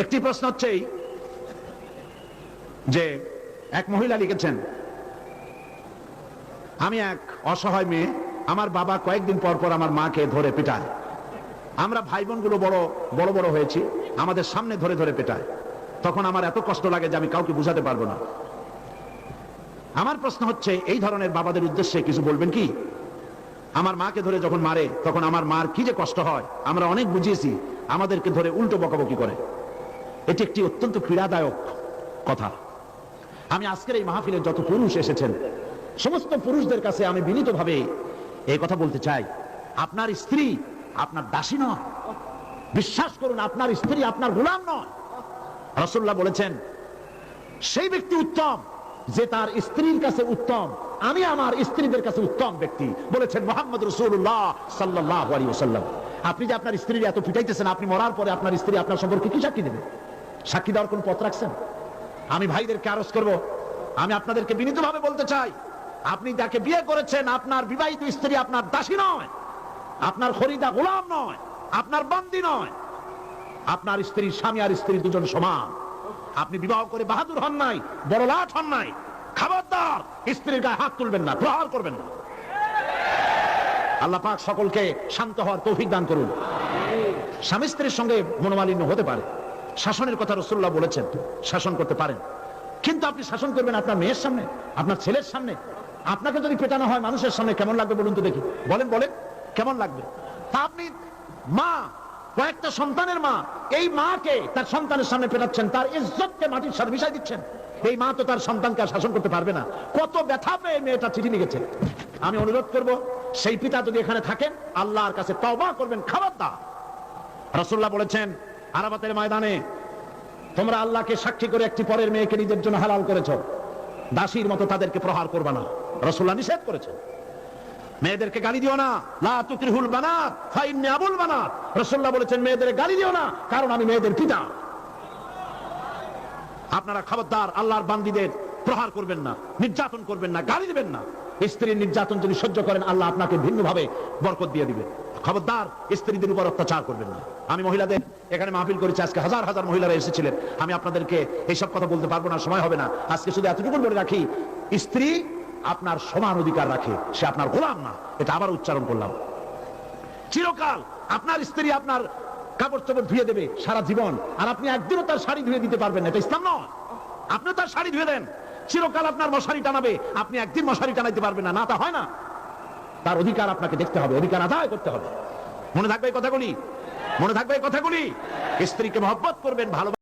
একটি প্রশ্ন হচ্ছে এই, যে এক মহিলা লিখেছেন আমি এক অসহায় মেয়ে আমার বাবা কয়েকদিন পর পর আমার মাকে ধরে পেটায়। আমরা ভাই বোনগুলো বড় বড় বড় হয়েছি আমাদের সামনে ধরে ধরে পেটায়। তখন আমার এত কষ্ট লাগে যে আমি কাউকে বুঝাতে পারব না। আমার প্রশ্ন হচ্ছে এই ধরনের বাবাদের উদ্দেশ্যে কিছু বলবেন কি? আমার মাকে ধরে যখন মারে তখন আমার মার কি যে কষ্ট হয় আমরা অনেক বুঝিয়েছি আমাদেরকে ধরে উল্টো বকাবকি করে। এটি একটি অত্যন্ত পীড়াদায়ক কথা। আমি আজকের এই মাহফিলে যত পুরুষ এসেছেন, সমস্ত পুরুষদের কাছে আমি বিনীতভাবে এই কথা বলতে চাই। আপনার স্ত্রী আপনার দাসী নয়। বিশ্বাস করুন, আপনার স্ত্রী আপনার গোলাম নয়। রসুল্লাহ বলেছেন, সেই ব্যক্তি উত্তম যে তার স্ত্রীর কাছে উত্তম, আমি আমার স্ত্রীদের কাছে উত্তম ব্যক্তি, বলেছেন মোহাম্মদ রসুল্লাহ সাল্লাহ আলী ওসাল্লাম আপনি যে আপনার স্ত্রীর এত পিটাইতেছেন, আপনি মরার পরে আপনার স্ত্রী আপনার সম্পর্কে কি সাক্ষী দেবে? সাক্ষী দেওয়ার কোন পথ রাখছেন? আমি ভাইদেরকে আরজ করব। আমি আপনাদেরকে বিনীতভাবে বলতে চাই, আপনি যাকে বিয়ে করেছেন, আপনার বিবাহিত স্ত্রী আপনার দাসী নয়, আপনার খরিদা গোলাম নয়, আপনার বন্দি নয়, আপনার স্ত্রী, স্বামী আর স্ত্রী দুজন সমান। আপনি বিবাহ করে বাহাদুর হন নাই, বড় লাট হন নাই, খবরদার, স্ত্রীর গায়ে হাত তুলবেন না, প্রহার করবেন না। আল্লাহ পাক সকলকে শান্ত হওয়ার তৌফিক দান করুন। স্বামী স্ত্রীর সঙ্গে মনোমালিন্য হতে পারে। শাসনের কথা রসুল্লাহ বলেছেন, শাসন করতে পারেন। কিন্তু আপনি শাসন করবেন আপনার মেয়ের সামনে, আপনার ছেলের সামনে। আপনাকে যদি পেটানো হয় মানুষের সামনে, কেমন লাগবে বলুন তো দেখি। বলেন বলেন, কেমন লাগবে? তা আপনি মা, কয়েকটা সন্তানের মা, এই মাকে তার সন্তানের সামনে পেটাচ্ছেন, তার ইজ্জতকে মাটির সাথে মিশাই দিচ্ছেন। এই মা তো তার সন্তানকে আর শাসন করতে পারবে না। কত ব্যথা পেয়ে মেয়েটা চিঠি লিখেছে। আমি অনুরোধ করব, সেই পিতা যদি এখানে থাকেন, আল্লাহর কাছে তওবা করবেন খাবার দা রসুল্লাহ বলেছেন আরাবাতের ময়দানে তোমরা আল্লাহকে সাক্ষী করে একটি পরের মেয়েকে নিজের জন্য হালাল করেছ। দাসীর মতো তাদেরকে প্রহার করবে না। রসুল্লাহ নিষেধ করেছেন। মেয়েদেরকে গালি দিও না। লা তুকরিহুল বানাত ফাইন্নি আবুল বানাত। রাসূলুল্লাহ বলেছেন, মেয়েদের গালি দিও না, কারণ আমি মেয়েদের পিতা। আপনারা খবরদার, আল্লাহর বান্দীদের প্রহার করবেন না, নির্যাতন করবেন না, গালি দিবেন না। স্ত্রীর নির্যাতন যদি সহ্য করেন, আল্লাহ আপনাকে ভিন্নভাবে বরকত দিয়ে দিবে খবরদার, স্ত্রীদের উপর অত্যাচার করবেন না। আমি মহিলাদের এখানে মাহফিল করেছি, আজকে হাজার হাজার মহিলারা এসেছিলেন। আমি আপনাদেরকে এইসব কথা বলতে পারব না, সময় হবে না। আজকে শুধু এতটুকু বলে রাখি, স্ত্রী আপনার সমান অধিকার রাখে, সে আপনার গোলাম না। এটা আবার উচ্চারণ করলাম। চিরকাল আপনার স্ত্রী আপনার কাপড় চোপড় ধুয়ে দেবে সারা জীবন, আর আপনি একদিনও তার শাড়ি ধুয়ে দিতে পারবেন এটা ইসলাম নয়। আপনি তার শাড়ি ধুয়ে দেন। চিরকাল আপনার মশারি টানাবে, আপনি একদিন মশারি টানাইতে পারবেন না। না, তা হয় না। তার অধিকার আপনাকে দেখতে হবে, অধিকার আদায় করতে হবে। মনে থাকবে এই কথাগুলি? মনে থাকবে এই কথাগুলি? স্ত্রীকে মহব্বত করবেন ভালো